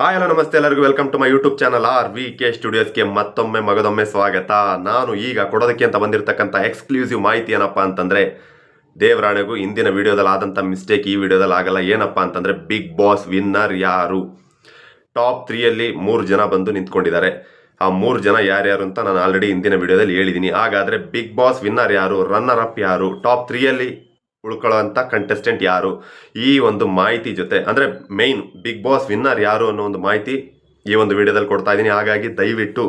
Hi hello ನಮಸ್ತೆ ಎಲ್ಲರಿಗೂ. Welcome to my YouTube channel R V K ಸ್ಟುಡಿಯೋಸ್ಗೆ ಮತ್ತೊಮ್ಮೆ ಮಗದೊಮ್ಮೆ ಸ್ವಾಗತ. ನಾನು ಈಗ ಕೊಡೋದಕ್ಕೆ ಅಂತ ಬಂದಿರತಕ್ಕಂಥ ಎಕ್ಸ್ಕ್ಲೂಸಿವ್ ಮಾಹಿತಿ ಏನಪ್ಪ ಅಂತಂದರೆ, ದೇವರಾಣೆಗೂ ಇಂದಿನ ವಿಡಿಯೋದಲ್ಲಿ ಆದಂಥ ಮಿಸ್ಟೇಕ್ ಈ ವಿಡಿಯೋದಲ್ಲಿ ಆಗಲ್ಲ. ಏನಪ್ಪ ಅಂತಂದರೆ ಬಿಗ್ ಬಾಸ್ ವಿನ್ನರ್ ಯಾರು? ಟಾಪ್ ತ್ರೀಯಲ್ಲಿ ಮೂರು ಜನ ಬಂದು ನಿಂತ್ಕೊಂಡಿದ್ದಾರೆ. ಆ ಮೂರು ಜನ ಯಾರ್ಯಾರು ಅಂತ ನಾನು ಆಲ್ರೆಡಿ ಇಂದಿನ ವಿಡಿಯೋದಲ್ಲಿ ಹೇಳಿದ್ದೀನಿ. ಹಾಗಾದರೆ ಬಿಗ್ ಬಾಸ್ ವಿನ್ನರ್ ಯಾರು? ರನ್ನರ್ ಅಪ್ ಯಾರು ಟಾಪ್ ತ್ರೀಯಲ್ಲಿ ಉಳ್ಕೊಳ್ಳೋಂಥ ಕಂಟೆಸ್ಟೆಂಟ್ ಯಾರು? ಈ ಒಂದು ಮಾಹಿತಿ ಜೊತೆ, ಅಂದರೆ ಮೇಯ್ನ್ ಬಿಗ್ ಬಾಸ್ ವಿನ್ನರ್ ಯಾರು ಅನ್ನೋ ಒಂದು ಮಾಹಿತಿ ಈ ಒಂದು ವಿಡಿಯೋದಲ್ಲಿ ಕೊಡ್ತಾ ಇದ್ದೀನಿ ಹಾಗಾಗಿ ದಯವಿಟ್ಟು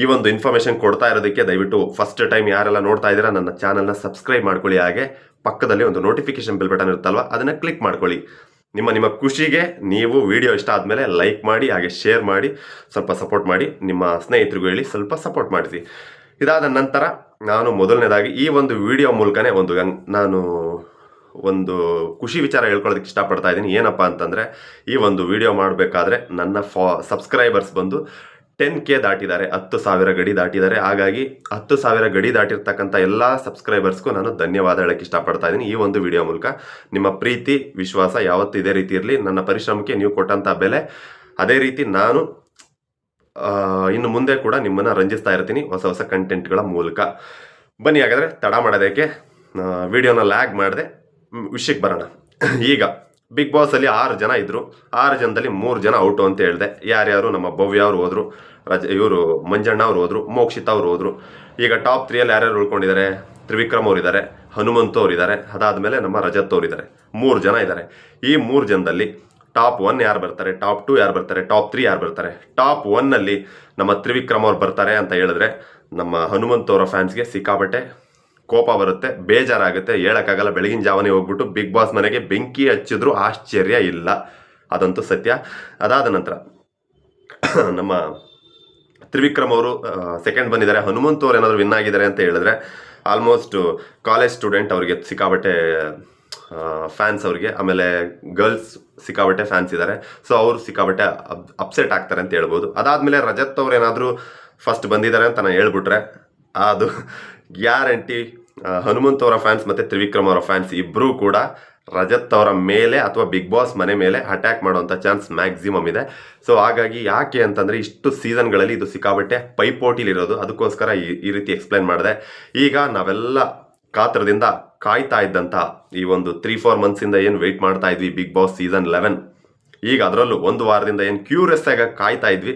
ಈ ಒಂದು ಇನ್ಫಾರ್ಮೇಷನ್ ಕೊಡ್ತಾ ಇರೋದಕ್ಕೆ ದಯವಿಟ್ಟು ಫಸ್ಟ್ ಟೈಮ್ ಯಾರೆಲ್ಲ ನೋಡ್ತಾ ಇದ್ದೀರಾ, ನನ್ನ ಚಾನಲ್ನ ಸಬ್ಸ್ಕ್ರೈಬ್ ಮಾಡ್ಕೊಳ್ಳಿ. ಹಾಗೆ ಪಕ್ಕದಲ್ಲಿ ಒಂದು ನೋಟಿಫಿಕೇಶನ್ ಬಿಲ್ ಬಟನ್ ಇರುತ್ತಲ್ವ, ಅದನ್ನು ಕ್ಲಿಕ್ ಮಾಡ್ಕೊಳ್ಳಿ. ನಿಮ್ಮ ನಿಮ್ಮ ಖುಷಿಗೆ ನೀವು ವಿಡಿಯೋ ಇಷ್ಟ ಆದಮೇಲೆ ಲೈಕ್ ಮಾಡಿ, ಹಾಗೆ ಶೇರ್ ಮಾಡಿ, ಸ್ವಲ್ಪ ಸಪೋರ್ಟ್ ಮಾಡಿ. ನಿಮ್ಮ ಸ್ನೇಹಿತರಿಗೂ ಹೇಳಿ ಸ್ವಲ್ಪ ಸಪೋರ್ಟ್ ಮಾಡಿಸಿ. ಇದಾದ ನಂತರ ನಾನು ಮೊದಲನೇದಾಗಿ ಈ ಒಂದು ವಿಡಿಯೋ ಮೂಲಕನೇ ಒಂದು ನಾನು ಒಂದು ಖುಷಿ ವಿಚಾರ ಹೇಳ್ಕೊಳ್ಳೋದಕ್ಕೆ ಇಷ್ಟಪಡ್ತಾ ಇದ್ದೀನಿ. ಏನಪ್ಪ ಅಂತಂದರೆ, ಈ ಒಂದು ವಿಡಿಯೋ ಮಾಡಬೇಕಾದ್ರೆ ನನ್ನ ಫಾ, ಸಬ್ಸ್ಕ್ರೈಬರ್ಸ್ ಬಂದು ಟೆನ್ ಕೆ ದಾಟಿದ್ದಾರೆ, ಹತ್ತು ಸಾವಿರ ಗಡಿ ದಾಟಿದ್ದಾರೆ. ಹಾಗಾಗಿ ಹತ್ತು ಸಾವಿರ ಗಡಿ ದಾಟಿರ್ತಕ್ಕಂಥ ಎಲ್ಲ ಸಬ್ಸ್ಕ್ರೈಬರ್ಸ್ಗೂ ನಾನು ಧನ್ಯವಾದ ಹೇಳಕ್ಕೆ ಇಷ್ಟಪಡ್ತಾ ಇದ್ದೀನಿ ಈ ಒಂದು ವಿಡಿಯೋ ಮೂಲಕ. ನಿಮ್ಮ ಪ್ರೀತಿ, ವಿಶ್ವಾಸ ಯಾವತ್ತೂ ಇದೇ ರೀತಿ ಇರಲಿ. ನನ್ನ ಪರಿಶ್ರಮಕ್ಕೆ ನೀವು ಕೊಟ್ಟಂಥ ಬೆಲೆ, ಅದೇ ರೀತಿ ನಾನು ಇನ್ನು ಮುಂದೆ ಕೂಡ ನಿಮ್ಮನ್ನು ರಂಜಿಸ್ತಾ ಇರ್ತೀನಿ ಹೊಸ ಹೊಸ ಕಂಟೆಂಟ್ಗಳ ಮೂಲಕ. ಬನ್ನಿ ಹಾಗಾದರೆ ತಡ ಮಾಡೋದಕ್ಕೆ ವಿಡಿಯೋನ ಲ್ಯಾಗ್ ಮಾಡಿದೆ. ವಿಷಯಕ್ಕೆ ಬರೋಣ. ಈಗ ಬಿಗ್ ಬಾಸಲ್ಲಿ ಆರು ಜನ ಇದ್ದರು ಆರು ಜನದಲ್ಲಿ ಮೂರು ಜನ ಔಟು ಅಂತ ಹೇಳಿದೆ. ಯಾರ್ಯಾರು? ನಮ್ಮ ಭವ್ಯ ಅವರು ಹೋದರು. ರಜ, ಇವರು ಮಂಜಣ್ಣ ಅವ್ರು ಹೋದರು. ಮೋಕ್ಷಿತ ಅವ್ರು ಹೋದರು. ಈಗ ಟಾಪ್ ತ್ರೀಯಲ್ಲಿ ಯಾರ್ಯಾರು ಉಳ್ಕೊಂಡಿದ್ದಾರೆ? ತ್ರಿವಿಕ್ರಮ್ ಅವರು ಇದ್ದಾರೆ ಹನುಮಂತು ಅವರು ಇದ್ದಾರೆ ಅದಾದಮೇಲೆ ನಮ್ಮ ರಜತ್ ಅವರು ಇದ್ದಾರೆ ಮೂರು ಜನ ಇದ್ದಾರೆ. ಈ ಮೂರು ಜನದಲ್ಲಿ ಟಾಪ್ ಒನ್ ಯಾರು ಬರ್ತಾರೆ? ಟಾಪ್ ಟು ಯಾರು ಬರ್ತಾರೆ? ಟಾಪ್ ತ್ರೀ ಯಾರು ಬರ್ತಾರೆ? ಟಾಪ್ ಒನ್ನಲ್ಲಿ ನಮ್ಮ ತ್ರಿವಿಕ್ರಮ್ ಅವ್ರು ಬರ್ತಾರೆ ಅಂತ ಹೇಳಿದ್ರೆ ನಮ್ಮ ಹನುಮಂತ ಅವರ ಫ್ಯಾನ್ಸ್ಗೆ ಸಿಕ್ಕಾಪಟ್ಟೆ ಕೋಪ ಬರುತ್ತೆ, ಬೇಜಾರಾಗುತ್ತೆ, ಹೇಳೋಕ್ಕಾಗಲ್ಲ, ಬೆಳಗಿನ ಜಾವನೇ ಹೋಗ್ಬಿಟ್ಟು ಬಿಗ್ ಬಾಸ್ ಮನೆಗೆ ಬೆಂಕಿ ಹಚ್ಚಿದ್ರು ಆಶ್ಚರ್ಯ ಇಲ್ಲ. ಅದಂತೂ ಸತ್ಯ. ಅದಾದ ನಂತರ ನಮ್ಮ ತ್ರಿವಿಕ್ರಮ್ ಅವರು ಸೆಕೆಂಡ್ ಬಂದಿದ್ದಾರೆ. ಹನುಮಂತ್ ಅವ್ರು ಏನಾದರೂ ವಿನ್ ಆಗಿದ್ದಾರೆ ಅಂತ ಹೇಳಿದ್ರೆ ಆಲ್ಮೋಸ್ಟ್ ಕಾಲೇಜ್ ಸ್ಟೂಡೆಂಟ್ ಅವರಿಗೆ ಸಿಕ್ಕಾಬಟ್ಟೆ ಫ್ಯಾನ್ಸ್ ಅವ್ರಿಗೆ, ಆಮೇಲೆ ಗರ್ಲ್ಸ್ ಸಿಕ್ಕಾಬಟ್ಟೆ ಫ್ಯಾನ್ಸ್ ಇದ್ದಾರೆ. ಸೊ ಅವರು ಸಿಕ್ಕಾಬಟ್ಟೆ ಅಪ್ಸೆಟ್ ಆಗ್ತಾರೆ ಅಂತ ಹೇಳ್ಬೋದು. ಅದಾದಮೇಲೆ ರಜತ್ ಅವ್ರು ಏನಾದರೂ ಫಸ್ಟ್ ಬಂದಿದ್ದಾರೆ ಅಂತ ನಾನು ಹೇಳ್ಬಿಟ್ರೆ, ಅದು ಗ್ಯಾರಂಟಿ ಹನುಮಂತ್ ಅವರ ಫ್ಯಾನ್ಸ್ ಮತ್ತು ತ್ರಿವಿಕ್ರಮ್ ಅವರ ಫ್ಯಾನ್ಸ್ ಇಬ್ಬರೂ ಕೂಡ ರಜತ್ ಅವರ ಮೇಲೆ ಅಥವಾ ಬಿಗ್ ಬಾಸ್ ಮನೆ ಮೇಲೆ ಅಟ್ಯಾಕ್ ಮಾಡುವಂಥ ಚಾನ್ಸ್ ಮ್ಯಾಕ್ಸಿಮಮ್ ಇದೆ. ಸೊ ಹಾಗಾಗಿ ಯಾಕೆ ಅಂತಂದರೆ ಇಷ್ಟು ಸೀಸನ್ಗಳಲ್ಲಿ ಇದು ಸಿಕ್ಕಾಬಟ್ಟೆ ಪೈಪೋಟಿಲಿರೋದು. ಅದಕ್ಕೋಸ್ಕರ ಈ ಈ ರೀತಿ ಎಕ್ಸ್ಪ್ಲೈನ್ ಮಾಡಿದೆ. ಈಗ ನಾವೆಲ್ಲ ಕಾತ್ರದಿಂದ ಕಾಯ್ತಾ ಇದ್ದಂಥ ಈ ಒಂದು ತ್ರೀ ಫೋರ್ ಮಂತ್ಸಿಂದ ಏನು ವೆಯ್ಟ್ ಮಾಡ್ತಾ ಇದ್ವಿ ಬಿಗ್ ಬಾಸ್ ಸೀಸನ್ ಲೆವೆನ್ ಈಗ ಅದರಲ್ಲೂ ಒಂದು ವಾರದಿಂದ ಏನು ಕ್ಯೂರಿಯಸ್ ಆಗಿ ಕಾಯ್ತಾ ಇದ್ವಿ.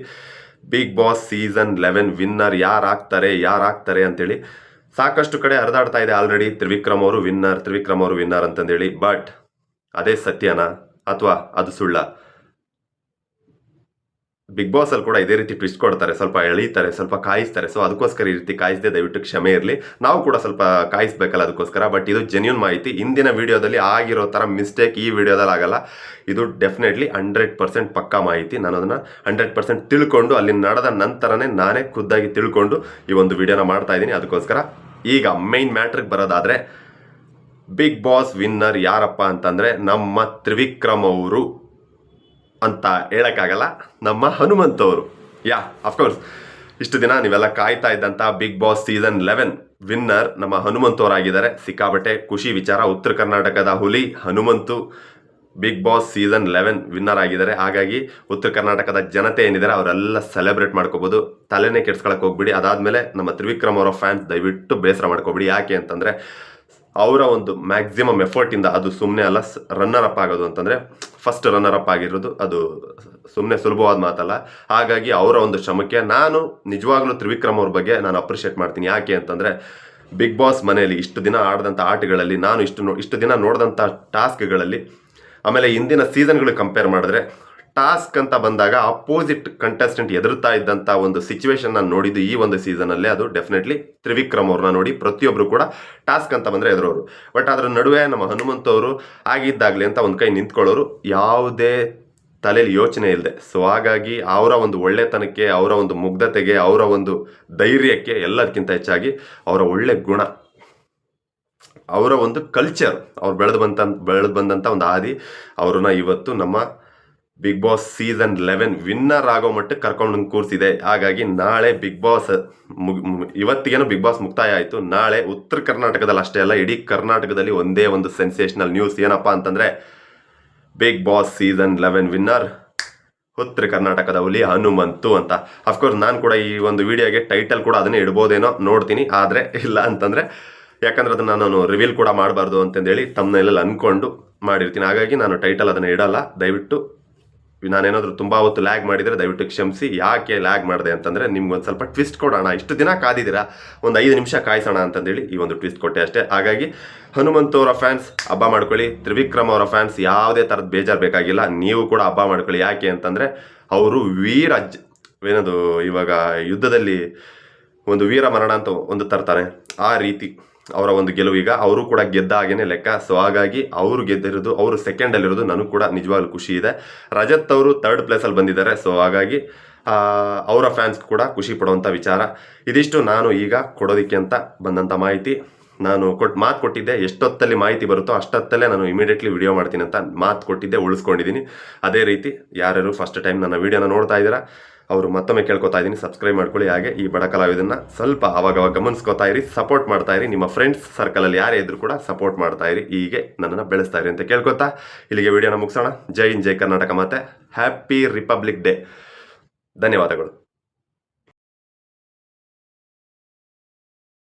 Bigg Boss season eleven winner ಯಾರು ಆಗ್ತಾರೆ ಯಾರು ಆಗ್ತಾರೆ ಅಂತೇಳಿ. ಸಾಕಷ್ಟು ಕಡೆ ಹರಿದಾಡ್ತಾ ಇದೆ ಆಲ್ರೆಡಿ ತ್ರಿವಿಕ್ರಮ್ ಅವರು ವಿನ್ನರ್ ತ್ರಿವಿಕ್ರಮ್ ಅವರು ವಿನ್ನರ್ ಅಂತಂದೇಳಿ ಬಟ್ ಅದೇ ಸತ್ಯನಾ ಅಥವಾ ಅದು ಸುಳ್ಳ? ಬಿಗ್ ಬಾಸ್ ಅಲ್ಲಿ ಕೂಡ ಇದೇ ರೀತಿ ಟ್ವಿಸ್ಟ್ ಕೊಡ್ತಾರೆ. ಸ್ವಲ್ಪ ಎಳೀತಾರೆ, ಸ್ವಲ್ಪ ಕಾಯಿಸ್ತಾರೆ. ಸೊ ಅದಕ್ಕೋಸ್ಕರ ಈ ರೀತಿ ಕಾಯಿಸದೆ ದಯವಿಟ್ಟು ಕ್ಷಮೆ ಇರಲಿ. ನಾವು ಕೂಡ ಸ್ವಲ್ಪ ಕಾಯಿಸ್ಬೇಕಲ್ಲ ಅದಕ್ಕೋಸ್ಕರ ಬಟ್ ಇದು ಜೆನ್ಯೂನ್ ಮಾಹಿತಿ. ಇಂದಿನ ವಿಡಿಯೋದಲ್ಲಿ ಆಗಿರೋ ಥರ ಮಿಸ್ಟೇಕ್ ಈ ವಿಡಿಯೋದಲ್ಲಿ ಆಗಲ್ಲ. ಇದು ಡೆಫಿನೆಟ್ಲಿ ಹಂಡ್ರೆಡ್ ಪರ್ಸೆಂಟ್ ಪಕ್ಕಾ ಮಾಹಿತಿ. ನಾನು ಅದನ್ನು ಹಂಡ್ರೆಡ್ ಪರ್ಸೆಂಟ್ ತಿಳ್ಕೊಂಡು, ಅಲ್ಲಿ ನಡೆದ ನಂತರನೇ ನಾನೇ ಖುದ್ದಾಗಿ ತಿಳ್ಕೊಂಡು ಈ ಒಂದು ವಿಡಿಯೋನ ಮಾಡ್ತಾ ಇದ್ದೀನಿ. ಅದಕ್ಕೋಸ್ಕರ ಈಗ ಮೈನ್ ಮ್ಯಾಟ್ರಿಗೆ ಬರೋದಾದರೆ ಬಿಗ್ ಬಾಸ್ ವಿನ್ನರ್ ಯಾರಪ್ಪ ಅಂತಂದರೆ ನಮ್ಮ ತ್ರಿವಿಕ್ರಮ್ ಅವರು. ಅಂತ ಹೇಳೋಕ್ಕಾಗಲ್ಲ. ನಮ್ಮ ಹನುಮಂತ್ ಅವರು ಯಾ ಅಫ್ಕೋರ್ಸ್ ಇಷ್ಟು ದಿನ ನೀವೆಲ್ಲ ಕಾಯ್ತಾ ಇದ್ದಂಥ Bigg Boss season eleven winner ನಮ್ಮ ಹನುಮಂತ್ ಸಿಕ್ಕಾಪಟ್ಟೆ ಸಿಕ್ಕಾಬಟ್ಟೆ ಖುಷಿ ವಿಚಾರ. ಉತ್ತರ ಕರ್ನಾಟಕದ ಹುಲಿ Hanumanthu Bigg Boss season eleven winner ಆಗಿದ್ದಾರೆ. ಹಾಗಾಗಿ ಉತ್ತರ ಕರ್ನಾಟಕದ ಜನತೆ ಏನಿದ್ದಾರೆ ಅವರೆಲ್ಲ ಸೆಲೆಬ್ರೇಟ್ ಮಾಡ್ಕೋಬೋದು. ತಲೆನೇ ಕೆಡ್ಸ್ಕೊಳಕ್ಕೆ ಹೋಗ್ಬಿಡಿ. ಅದಾದಮೇಲೆ ನಮ್ಮ ತ್ರಿವಿಕ್ರಮ್ ಅವರ ಫ್ಯಾನ್ಸ್ ದಯವಿಟ್ಟು ಬೇಸರ ಮಾಡ್ಕೋಬಿಡಿ. ಯಾಕೆ ಅಂತಂದರೆ ಅವರ ಒಂದು ಮ್ಯಾಕ್ಸಿಮಮ್ ಎಫರ್ಟಿಂದ ಅದು ಸುಮ್ಮನೆ ಅಲ್ಲ ರನ್ನರ್ ಅಪ್ ಆಗೋದು ಅಂತಂದರೆ ಫಸ್ಟ್ ರನ್ನರ್ ಅಪ್ ಆಗಿರೋದು ಅದು ಸುಮ್ಮನೆ ಸುಲಭವಾದ ಮಾತಲ್ಲ. ಹಾಗಾಗಿ ಅವರ ಒಂದು ಶ್ರಮಕ್ಕೆ ನಾನು ನಿಜವಾಗ್ಲೂ ತ್ರಿವಿಕ್ರಮ್ ಅವ್ರ ಬಗ್ಗೆ ನಾನು ಅಪ್ರಿಷಿಯೇಟ್ ಮಾಡ್ತೀನಿ. ಯಾಕೆ ಅಂತಂದರೆ ಬಿಗ್ ಬಾಸ್ ಮನೆಯಲ್ಲಿ ಇಷ್ಟು ದಿನ ಆಡಿದಂಥ ಆಟಗಳಲ್ಲಿ, ನಾನು ಇಷ್ಟು ಇಷ್ಟು ದಿನ ನೋಡಿದಂಥ ಟಾಸ್ಕ್ಗಳಲ್ಲಿ ಆಮೇಲೆ ಇಂದಿನ ಸೀಸನ್ಗಳು ಕಂಪೇರ್ ಮಾಡಿದ್ರೆ ಟಾಸ್ಕ್ ಅಂತ ಬಂದಾಗ ಅಪೋಸಿಟ್ ಕಂಟೆಸ್ಟೆಂಟ್ ಎದುರುತ್ತಾ ಇದ್ದಂಥ ಒಂದು ಸಿಚುವೇಶನ್ ನಾನು ನೋಡಿದ್ದು ಈ ಒಂದು ಸೀಸನಲ್ಲಿ ಅದು ಡೆಫಿನೆಟ್ಲಿ ತ್ರಿವಿಕ್ರಮ್ ಅವ್ರನ್ನ ನೋಡಿ ಪ್ರತಿಯೊಬ್ಬರು ಕೂಡ ಟಾಸ್ಕ್ ಅಂತ ಬಂದರೆ ಎದುರೋರು. ಬಟ್ ಅದರ ನಡುವೆ ನಮ್ಮ ಹನುಮಂತವರು ಆಗಿದ್ದಾಗಲಿ ಅಂತ ಒಂದು ಕೈ ನಿಂತ್ಕೊಳ್ಳೋರು, ಯಾವುದೇ ತಲೆಯಲ್ಲಿ ಯೋಚನೆ ಇಲ್ಲದೆ ಸೊ ಹಾಗಾಗಿ ಅವರ ಒಂದು ಒಳ್ಳೆತನಕ್ಕೆ, ಅವರ ಒಂದು ಮುಗ್ಧತೆಗೆ, ಅವರ ಒಂದು ಧೈರ್ಯಕ್ಕೆ ಎಲ್ಲದಕ್ಕಿಂತ ಹೆಚ್ಚಾಗಿ ಅವರ ಒಳ್ಳೆ ಗುಣ. ಅವರ ಒಂದು ಕಲ್ಚರ್ ಅವ್ರು ಬೆಳೆದು ಬಂತ ಬೆಳೆದು ಬಂದಂಥ ಒಂದು ಹಾದಿ. ಅವ್ರನ್ನ ಇವತ್ತು ನಮ್ಮ Bigg Boss season eleven winner ಆಗೋ ಮಟ್ಟಕ್ಕೆ ಕರ್ಕೊಂಡು ಕೂರಿಸಿದೆ ಹಾಗಾಗಿ ನಾಳೆ ಬಿಗ್ ಬಾಸ್ ಮುಗ್ ಇವತ್ತಿಗೇನು ಬಿಗ್ ಬಾಸ್ ಮುಕ್ತಾಯ ಆಯಿತು. ನಾಳೆ ಉತ್ತರ ಕರ್ನಾಟಕದಲ್ಲಿ ಅಷ್ಟೇ ಅಲ್ಲ, ಇಡೀ ಕರ್ನಾಟಕದಲ್ಲಿ ಒಂದೇ ಒಂದು ಸೆನ್ಸೇಷನಲ್ ನ್ಯೂಸ್ ಏನಪ್ಪ ಅಂತಂದರೆ Bigg Boss season eleven winner ಉತ್ತರ ಕರ್ನಾಟಕದ ಹುಲಿ ಹನುಮಂತು ಅಂತ. ಅಫ್ಕೋರ್ಸ್ ನಾನು ಕೂಡ ಈ ಒಂದು ವಿಡಿಯೋಗೆ ಟೈಟಲ್ ಕೂಡ ಅದನ್ನೇ ಇಡ್ಬೋದೇನೋ ನೋಡ್ತೀನಿ. ಆದರೆ ಇಲ್ಲ ಅಂತಂದರೆ ಯಾಕಂದ್ರೆ ಅದನ್ನು ನಾನು ರಿವೀಲ್ ಕೂಡ ಮಾಡಬಾರ್ದು ಅಂತಂದೇಳಿ ತಮ್ಮನೆಲ್ಲ ಅಂದ್ಕೊಂಡು ಮಾಡಿರ್ತೀನಿ. ಹಾಗಾಗಿ ನಾನು ಟೈಟಲ್ ಅದನ್ನು ಇಡಲ್ಲ. ದಯವಿಟ್ಟು ನಾನೇನಾದರೂ ತುಂಬ ಹೊತ್ತು ಲ್ಯಾಗ್ ಮಾಡಿದರೆ ದಯವಿಟ್ಟು ಕ್ಷಮಿಸಿ. ಯಾಕೆ ಲ್ಯಾಗ್ ಮಾಡಿದೆ ಅಂತಂದರೆ ನಿಮ್ಗೆ ಒಂದು ಸ್ವಲ್ಪ ಟ್ವಿಸ್ಟ್ ಕೊಡೋಣ. ಇಷ್ಟು ದಿನ ಕಾದಿದ್ದೀರಾ? ಒಂದು ಐದು ನಿಮಿಷ ಕಾಯಿಸೋಣ ಅಂತಂದೇಳಿ ಈ ಒಂದು ಟ್ವಿಸ್ಟ್ ಕೊಟ್ಟೆ ಅಷ್ಟೇ. ಹಾಗಾಗಿ ಹನುಮಂತ ಅವರ ಫ್ಯಾನ್ಸ್ ಹಬ್ಬ ಮಾಡ್ಕೊಳ್ಳಿ. ತ್ರಿವಿಕ್ರಮ್ ಅವರ ಫ್ಯಾನ್ಸ್ ಯಾವುದೇ ಥರದ ಬೇಜಾರು ಬೇಕಾಗಿಲ್ಲ. ನೀವು ಕೂಡ ಹಬ್ಬ ಮಾಡ್ಕೊಳ್ಳಿ. ಯಾಕೆ ಅಂತಂದರೆ ಅವರು ವೀರ ಏನದು ಇವಾಗ ಯುದ್ಧದಲ್ಲಿ ಒಂದು ವೀರ ಮರಣ ಅಂತ ಒಂದು ತರ್ತಾರೆ. ಆ ರೀತಿ. ಅವರ ಒಂದು ಗೆಲುವು. ಈಗ ಅವರು ಕೂಡ ಗೆದ್ದ ಹಾಗೇನೆ ಲೆಕ್ಕ. ಸೊ ಹಾಗಾಗಿ ಅವರು ಗೆದ್ದಿರೋದು, ಅವರು ಸೆಕೆಂಡಲ್ಲಿರೋದು ನನಗೂ ಕೂಡ ನಿಜವಾಗ್ಲೂ ಖುಷಿ ಇದೆ. ರಜತ್ ಅವರು ತರ್ಡ್ ಪ್ಲೇಸಲ್ಲಿ ಬಂದಿದ್ದಾರೆ. ಸೊ ಹಾಗಾಗಿ ಅವರ ಫ್ಯಾನ್ಸ್ ಕೂಡ ಖುಷಿ ಪಡುವಂತ ವಿಚಾರ. ಇದಿಷ್ಟು ನಾನು ಈಗ ಕೊಡೋದಿಕ್ಕೆ ಅಂತ ಬಂದಂಥ ಮಾಹಿತಿ. ನಾನು ಕೊಟ್ಟು ಮಾತು ಕೊಟ್ಟಿದ್ದೆ, ಎಷ್ಟೊತ್ತಲ್ಲಿ ಮಾಹಿತಿ ಬರುತ್ತೋ ಅಷ್ಟೊತ್ತಲ್ಲೇ ನಾನು ಇಮಿಡಿಯೇಟ್ಲಿ ವಿಡಿಯೋ ಮಾಡ್ತೀನಿ ಅಂತ ಮಾತು ಕೊಟ್ಟಿದ್ದೆ, ಉಳಿಸ್ಕೊಂಡಿದ್ದೀನಿ. ಅದೇ ರೀತಿ, ಯಾರ್ಯಾರು ಫಸ್ಟ್ ಟೈಮ್ ನನ್ನ ವಿಡಿಯೋನ ನೋಡ್ತಾ ಇದ್ದೀರಾ ಅವರು ಮತ್ತೊಮ್ಮೆ ಕೇಳ್ಕೊತಾ ಇದ್ದೀನಿ. ಸಬ್ಸ್ಕ್ರೈಬ್ ಮಾಡ್ಕೊಳ್ಳಿ. ಹಾಗೆ ಈ ಬಡ ಕಲಾವಿದನ್ನ ಸ್ವಲ್ಪ ಅವಾಗ ಗಮನಿಸ್ಕೊತಾ ಇರಿ ಸಪೋರ್ಟ್ ಮಾಡ್ತಾ ಇರಿ. ನಿಮ್ಮ ಫ್ರೆಂಡ್ಸ್ ಸರ್ಕಲಲ್ಲಿ ಯಾರೇ ಇದ್ರು ಕೂಡ ಸಪೋರ್ಟ್ ಮಾಡ್ತಾ ಇರಿ. ಹೀಗೆ ನನ್ನನ್ನು ಬೆಳೆಸ್ತಾ ಇರಿ ಅಂತ ಕೇಳ್ಕೊತಾ ಇಲ್ಲಿಗೆ ವಿಡಿಯೋನ ಮುಗಿಸೋಣ. ಜೈ ಇನ್ ಜೈ ಕರ್ನಾಟಕ ಮತ್ತೆ ಹ್ಯಾಪಿ ರಿಪಬ್ಲಿಕ್ ಡೇ ಧನ್ಯವಾದಗಳು.